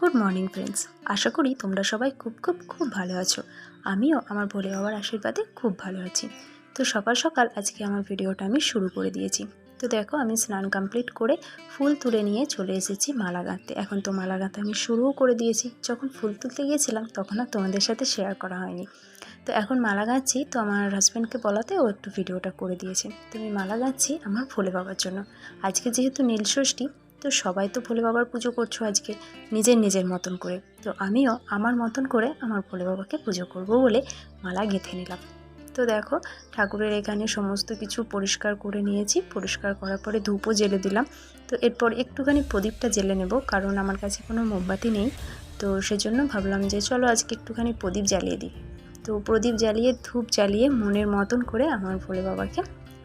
Good morning friends আশা করি তোমরা সবাই খুব খুব খুব ভালো আছো। আমিও আমার ভোলে বাবার আশীর্বাদে খুব ভালো আছি। তো সকাল সকাল আজকে আমার ভিডিওটা আমি শুরু করে দিয়েছি। তো দেখো, আমি স্নান কমপ্লিট করে ফুল তুলে নিয়ে চলে এসেছি মালা গাঁথতে। এখন তো মালা গাঁথা আমি শুরুও করে দিয়েছি। যখন ফুল তুলতে গিয়েছিলাম, তখন আর তোমাদের সাথে শেয়ার করা হয়নি। তো এখন মালা গাঁচ্ছি তো আমার হাজব্যান্ডকে বলাতে ও একটু ভিডিওটা করে দিয়েছে। তো আমি মালা গাঁচ্ছি আমার ভোলে বাবার জন্য। আজকে যেহেতু নীলষষ্ঠী তো সবাই তো ভোলে বাবার পুজো করছ আজকে, নিজের নিজের মতন করে। তো আমিও আমার মতন করে আমার ভোলে বাবাকে পুজো করব বলে মালা গেঁথে নিলাম। তো দেখো, ঠাকুরের এখানে সমস্ত কিছু পরিষ্কার করে নিয়েছি। পরিষ্কার করার পরে ধূপও জেলে দিলাম। তো এরপর একটুখানি প্রদীপটা জেলে নেব, কারণ আমার কাছে কোনো মোমবাতি নেই। তো সেজন্য ভাবলাম যে চলো আজকে একটুখানি প্রদীপ জ্বালিয়ে দিই। তো প্রদীপ জ্বালিয়ে, ধূপ জ্বালিয়ে মনের মতন করে আমার ভোলে বাবাকে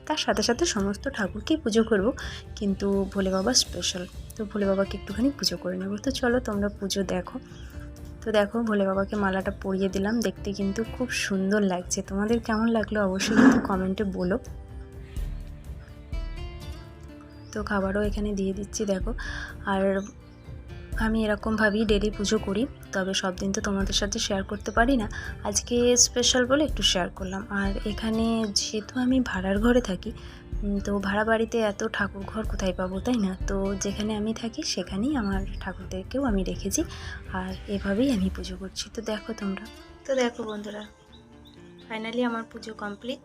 তার সাথে সাথে সমস্ত ঠাকুরকেই পুজো করব। কিন্তু ভোলে বাবা স্পেশাল তো ভোলে বাবাকে একটুখানি পুজো করে নেব। তো চলো তোমরা পুজো দেখো। তো দেখো ভোলে বাবাকে মালাটা পরিয়ে দিলাম। দেখতে কিন্তু খুব সুন্দর লাগছে। তোমাদের কেমন লাগল অবশ্যই কিন্তু কমেন্টে বলো। তো খাবারও এখানে দিয়ে দিচ্ছি, দেখো। আর আমি এরকমভাবেই ডেলি পুজো করি, তবে সব দিন তো তোমাদের সাথে শেয়ার করতে পারি না। আজকে স্পেশাল বলে একটু শেয়ার করলাম। আর এখানে যেহেতু আমি ভাড়ার ঘরে থাকি তো ভাড়া বাড়িতে এত ঠাকুর ঘর কোথায় পাবো, তাই না? তো যেখানে আমি থাকি, সেখানেই আমার ঠাকুরদেরকেও আমি রেখেছি। আর এভাবেই আমি পুজো করছি। তো দেখো তোমরা। তো দেখো বন্ধুরা ফাইনালি আমার পুজো কমপ্লিট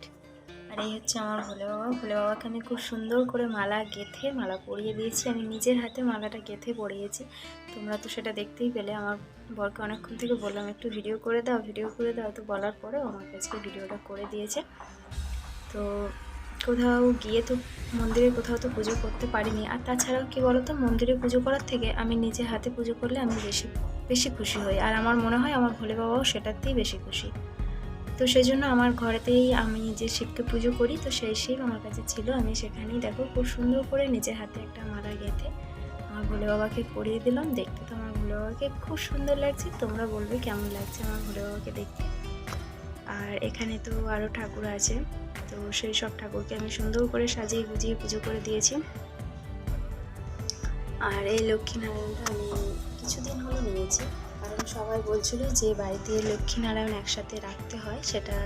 আর এই হচ্ছে আমার ভোলে বাবা। ভোলে বাবাকে আমি খুব সুন্দর করে মালা গেথে, মালা পরিয়ে দিয়েছি। আমি নিজের হাতে মালাটা গেথে পরিয়েছি। তোমরা তো সেটা দেখতেই পেলে। আমার বরকে অনেকক্ষণ থেকে বললাম, একটু ভিডিও করে দাও ভিডিও করে দাও। তো বলার পরেও আমার কাছে ভিডিওটা করে দিয়েছে। তো কোথাও গিয়ে তো মন্দিরে কোথাও তো পুজো করতে পারিনি। আর তাছাড়াও কি বলতো, মন্দিরে পুজো করার থেকে আমি নিজে হাতে পুজো করলে আমি বেশি বেশি খুশি হই। আর আমার মনে হয় আমার ভোলে বাবাও সেটাতেই বেশি খুশি। তো সেই জন্য আমার ঘরেতেই আমি যে শিবকে পুজো করি, তো সেই শিব আমার কাছে ছিল। আমি সেখানেই দেখো খুব সুন্দর করে নিজের হাতে একটা মালা গেঁথে আমার ভোলে বাবাকে পরিয়ে দিলাম। দেখতে তো আমার ভোলে বাবাকে খুব সুন্দর লাগছে। তোমরা বলবে কেমন লাগছে আমার ভোলে বাবাকে দেখতে। আর এখানে তো আরও ঠাকুর আছে। তো সেই সব ঠাকুরকে আমি সুন্দর করে সাজিয়ে গুজিয়ে পুজো করে দিয়েছি। আর এই লক্ষ্মীনারায়ণটা আমি কিছুদিন হলো নিয়েছি। সবাই বলছিল যে বাড়িতে লক্ষ্মীনারায়ণ একসাথে রাখতে হয়, সেটা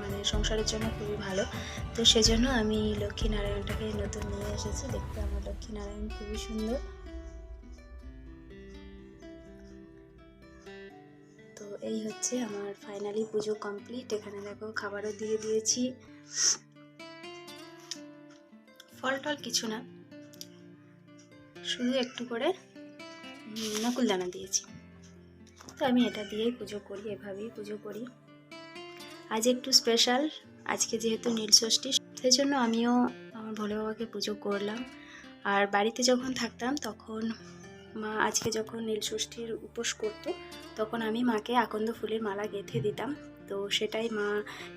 মানে সংসারের জন্য খুবই ভালো। তো সেজন্য আমি লক্ষ্মীনারায়ণটাকে নতুন নিয়ে এসেছি, দেখতে আমার লক্ষ্মীনারায়ণ খুবই সুন্দর। তো এই হচ্ছে আমার ফাইনালি পুজো কমপ্লিট, এখানে দেখো খাবারও দিয়ে দিয়েছি। ফল টল কিছু না, শুধু একটু করে নকুলদানা দিয়েছি। তো আমি এটা দিয়েই পুজো করি, এভাবেই পুজো করি। আজ একটু স্পেশাল আজকে যেহেতু নীলষষ্ঠী সেই জন্য আমিও আমার ভোলে বাবাকে পুজো করলাম। আর বাড়িতে যখন থাকতাম তখন মা আজকে যখন নীলষষ্ঠীর উপোস করতো, তখন আমি মাকে আকন্দ ফুলের মালা গেঁথে দিতাম। তো সেটাই মা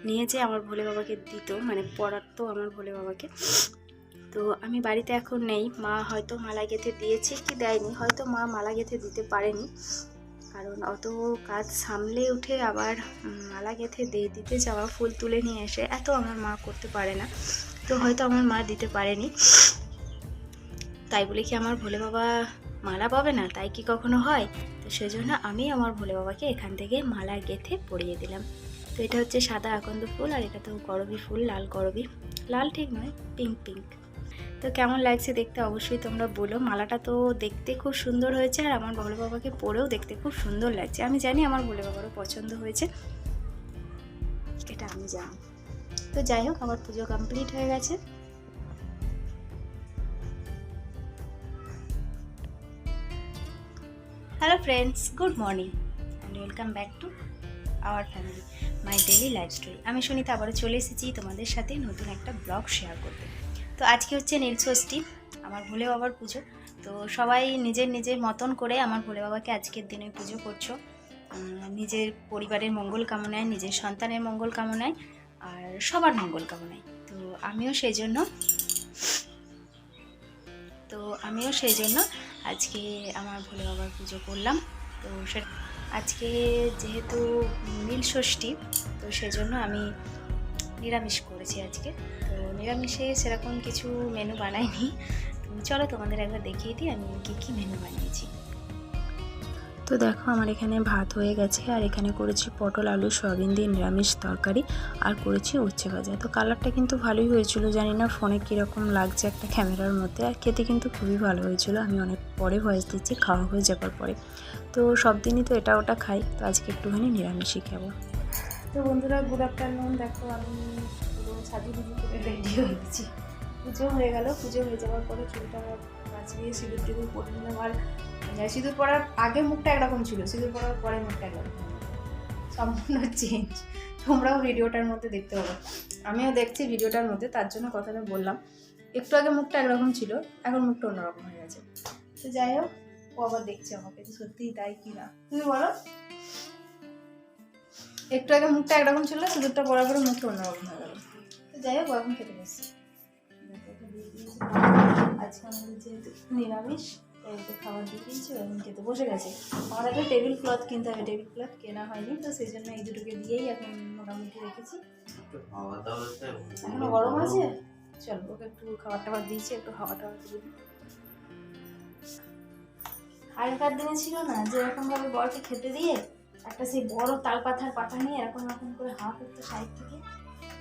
নিয়ে যে আমার ভোলে বাবাকে দিত মানে পড়াতো আমার ভোলে বাবাকে। তো আমি বাড়িতে এখন নেই, মা হয়তো মালা গেঁথে দিয়েছে কি দেয়নি, হয়তো মা মালা গেঁথে দিতে পারেনি। কারণ অত কাজ সামলে উঠে আবার মালা গেঁথে দিয়ে দিতে যাওয়া, ফুল তুলে নিয়ে এসে, এত আমার মা করতে পারে না। তো হয়তো আমার মা দিতে পারেনি। তাই বলে কি আমার ভোলে বাবা মালা পাবে না? তাই কি কখনো হয়? তো সেজন্য আমি আমার ভোলে বাবাকে এখান থেকে মালা গেঁথে পরিয়ে দিলাম। তো এটা হচ্ছে সাদা আকন্দ ফুল, আর এটা তো করবি ফুল, লাল করবি। লাল ঠিক নয় পিঙ্ক পিঙ্ক তো কেমন লাগছে দেখতে অবশ্যই তোমরা বলো। মালাটা তো দেখতে খুব সুন্দর হয়েছে আর আমার ভোলে বাবাকে পরেও দেখতে খুব সুন্দর লাগছে। আমি জানি আমার ভোলে বাবারও পছন্দ হয়েছে। এটা আমি জানি। তো যাই হোক, আমার পুজো কমপ্লিট হয়ে গেছে। Hello friends good morning and welcome back to our family my daily life story আমি সুনিতা আবারও চলে এসেছি তোমাদের সাথে নতুন একটা ব্লগ শেয়ার করতে। তো আজকে হচ্ছে নীলষষ্ঠী আমার ভোলে বাবার পুজো। তো সবাই নিজের নিজের মতন করে আমার ভোলে বাবাকে আজকের দিনে পুজো করছ। নিজের পরিবারের মঙ্গল কামনায়, নিজের সন্তানের মঙ্গল কামনায়, আর সবার মঙ্গল কামনায়। তো আমিও সেই জন্য, তো আমিও সেই জন্য আজকে আমার ভোলে বাবার পুজো করলাম। তো সে, আজকে যেহেতু নীল ষষ্ঠী, তো সেজন্য আমি নিরামিষ করেছি আজকে। তো নিরামিষে সেরকম কিছু মেনু বানাইনি। তো চলো তোমাদের একবার দেখিয়ে দিই আমি কী কী মেনু বানিয়েছি। তো দেখো আমার এখানে ভাত হয়ে গেছে, আর এখানে করেছি পটল, আলু, সয়াবিন দিয়ে নিরামিষ তরকারি, আর করেছি উচ্ছে ভাজা। তো কালারটা কিন্তু ভালোই হয়েছিল, জানি না ফোনে কীরকম লাগছে একটা ক্যামেরার মধ্যে, আর খেতে কিন্তু খুবই ভালো হয়েছিল। আমি অনেক পরে ভয়েস দিচ্ছি, খাওয়া হয়ে যাবার পরে। তো সব দিনই তো এটা ওটা খাই, তো আজকে একটুখানি নিরামিষই খাব। তো বন্ধুরা গুড আফটারনুন দেখো, আমি পুরো সাজু গুজু করে রেডি হয়েছি পুজো হয়ে গেল। পুজো হয়ে যাওয়ার পরে চুলটা বাঁচিয়ে সিঁদুর টিঁদুর পরে নিলাম। আর সিঁদুর পরার আগে মুখটা একরকম ছিল, সিঁদুর পরার পরে মুখটা একরকম সম্পূর্ণ চেঞ্জ তোমরাও ভিডিওটার মধ্যে দেখতে পাবো। আমিও দেখছি ভিডিওটার মধ্যে, তার জন্য কথাটা বললাম। একটু আগে মুখটা একরকম ছিল, এখন মুখটা অন্যরকম হয়ে গেছে। তো যাই হোক, ও আবার দেখছে আমাকে সত্যিই তাই কি না। তুমি বলো। একটু আগে মুখটা একরকম ছিল সিঁদুরটা পরে মুখটা অন্যরকম হয়ে গেল। তো যাই হোক এখন খেতে বসছি আজকে আমাদের যেহেতু নিরামিষ একটু খাবার দিয়ে দিয়েছি এখন খেতে বসে গেছে। আমার একটা টেবিল ক্লথ কিনতে হবে টেবিল ক্লথ কেনা হয়নি, তো সেই জন্য এই দুটোকে দিয়েই এখন মোটামুটি রেখেছি। এখনও গরম আছে? চল, ওকে একটু খাবার টাবার দিয়েছি, একটু হাওয়া টাওয়া দিয়ে দিই। আগেকার দিনে ছিল না যে এরকম ভাবে বরকে খেতে দিয়ে একটা সেই বড় তাল পাথার পাতা নিয়ে এরকম এরকম করে হাওয়া করতো সাইড থেকে।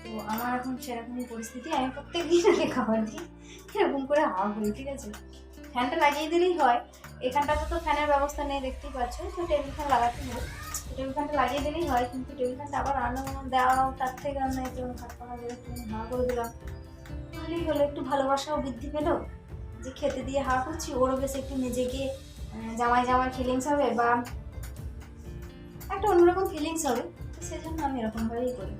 তো আমার এখন সেরকমই পরিস্থিতি। আমি প্রত্যেক দিন আগে খাবার দিই, এরকম করে হাওয়া করি, ঠিক আছে? ফ্যানটা লাগিয়ে দিলেই হয়। এখানটাতে তো ফ্যানের ব্যবস্থা নেই, দেখতেই পাচ্ছ। তো টেবিল ফ্যান লাগাতে হবে। টেবিল ফ্যানটা লাগিয়ে দিলেই হয়, কিন্তু টেবিল ফ্যানটা আবার আনো দেওয়া তার থেকে আমি একটু হাত পাখা দিয়ে একটু হাওয়া করে দিলাম। ভালোই হলো, একটু ভালোবাসাও বৃদ্ধি পেল। যে খেতে দিয়ে হাওয়া করছি, ওরও বেশ একটু নিজেকে জামাই জামাই ফিলিংস হবে, বা একটা অন্যরকম ফিলিংস হবে, তো সেজন্য আমি এরকমভাবেই করি।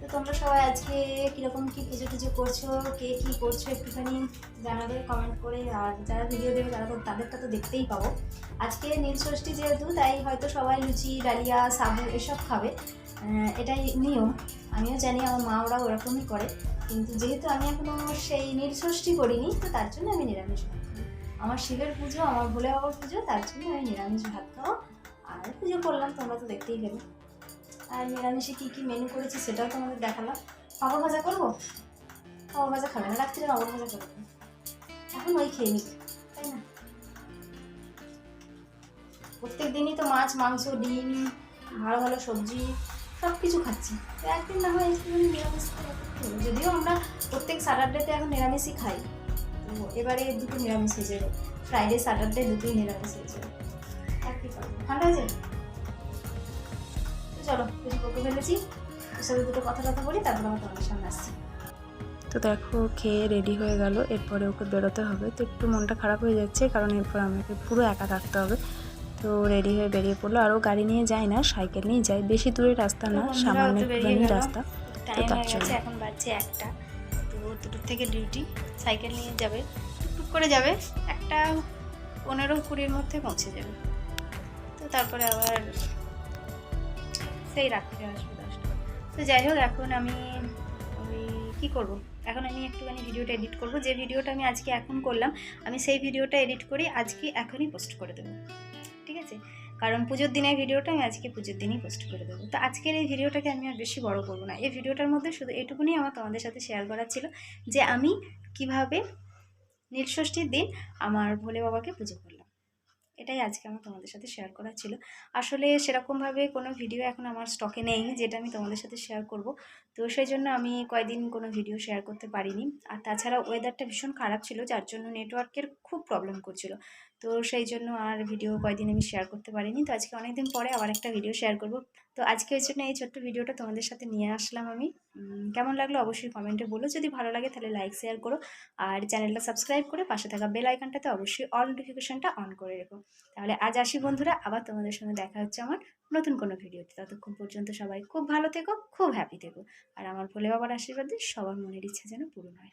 তো তোমরা সবাই আজকে কীরকম কী পুজো টুজো করছ, কে কী করছ একটুখানি জানাবে কমেন্ট করে, আর যারা ভিডিও দেবে তারা তো, তাদেরটা তো দেখতেই পাবো। আজকে নীল ষষ্ঠী যেহেতু, তাই হয়তো সবাই লুচি, ডালিয়া, সাবু এসব খাবে। এটাই নিয়ম। আমিও জানি আমার মা ওরা ওরকমই করে। কিন্তু যেহেতু আমি এখনও সেই নীল ষষ্ঠী করিনি, তো তার জন্য আমি নিরামিষ। খাই আমার শিবের পুজো, আমার ভোলে বাবার পুজো, তার জন্য আমি নিরামিষ ভাত খাব আর পুজো করলাম, তোমরা তো দেখতেই পেলে। আর নিরামিষে কী কী মেনু করেছি সেটাও তোমাদের দেখালাম। পাপড় ভাজা করব? পাপড় ভাজা খাবে না, রাত্রিরে পাপড় ভাজা করব। এখন ওই খেয়ে নিক তাই না? প্রত্যেক দিনই তো মাছ, মাংস, ডিম, ভালো ভালো সবজি সব কিছু খাচ্ছি। তো একদিন না হয় নিরামিষ। যদিও আমরা প্রত্যেক স্যাটারডেতে এখন নিরামিষই খাই। তো এবারে দুটো নিরামিষ হয়ে যাবে। ফ্রাইডে স্যাটারডে দুটোই নিরামিষ হয়ে যাবে। আর কি করব? ঠান্ডা তো চলো কিছু বকে ফেলেছি। ওর সাথে দুটো কথা কথা বলি তারপর আমার তোমাদের সামনে আসছি। তো দেখো খেয়ে রেডি হয়ে গেল। এরপরে ওকে বেরোতে হবে। তো একটু মনটা খারাপ হয়ে যাচ্ছে কারণ এরপর আমাকে পুরো একা থাকতে হবে। তো রেডি হয়ে বেরিয়ে পড়ল। আরও গাড়ি নিয়ে যায় না সাইকেল নিয়ে যায়। বেশি দূরের রাস্তা না সামান্য একটুখানি রাস্তা। টাইম তার জন্য। এখন বাজছে একটা। তো দুটোর থেকে ডিউটি সাইকেল নিয়ে যাবে, টুকটুক করে যাবে, একটা পনেরো কুড়ির মধ্যে পৌঁছে যাবে। তো তারপরে আবার সেই রাত্রে আসবে দশটা। তো যাই হোক, এখন আমি ওই কী করব? এখন আমি একটুখানি ভিডিওটা এডিট করব। যে ভিডিওটা আমি আজকে এখন করলাম, আমি সেই ভিডিওটা এডিট করে, আজকে এখনই পোস্ট করে দেবো। কারণ পুজোর দিনের ভিডিওটা আমি আজকে পুজোর দিনই পোস্ট করে দেবো। তো আজকের এই ভিডিওটাকে আমি আর বেশি বড় করব না। এই ভিডিওটার মধ্যে শুধু এটুকুনি আমার তোমাদের সাথে শেয়ার করার ছিল যে আমি কীভাবে নীলষষ্ঠীর দিন আমার ভোলে বাবাকে পুজো করলাম। এটাই আজকে আমার তোমাদের সাথে শেয়ার করার ছিল। আসলে সেরকমভাবে কোনো ভিডিও এখন আমার স্টকে নেই, যেটা আমি তোমাদের সাথে শেয়ার করব। তো সেই জন্য আমি কয়েকদিন কোনো ভিডিও শেয়ার করতে পারিনি। আর তাছাড়া ওয়েদারটা ভীষণ খারাপ ছিল, যার জন্য নেটওয়ার্কের খুব প্রবলেম করছিল। তো সেই জন্য আর ভিডিও কয়েকদিন আমি শেয়ার করতে পারিনি। তো আজকে অনেকদিন পরে আবার একটা ভিডিও শেয়ার করব। তো আজকে ওই জন্য এই ছোট্ট ভিডিওটা তোমাদের সাথে নিয়ে আসলাম আমি। কেমন লাগল অবশ্যই কমেন্টে বলো। যদি ভালো লাগে তাহলে লাইক শেয়ার করো। আর চ্যানেলটা সাবস্ক্রাইব করে পাশে থাকা বেল আইকনটাতে অবশ্যই অল নোটিফিকেশনটা অন করে রেখো। তাহলে আজ আসি বন্ধুরা, আবার তোমাদের সঙ্গে দেখা হচ্ছে আমার নতুন কোনো ভিডিওতে ততক্ষণ পর্যন্ত সবাই খুব ভালো থেকো, খুব হ্যাপি থেকো। আর আমার ভোলে বাবার আশীর্বাদে সবার মনের ইচ্ছা যেন পূরণ হয়।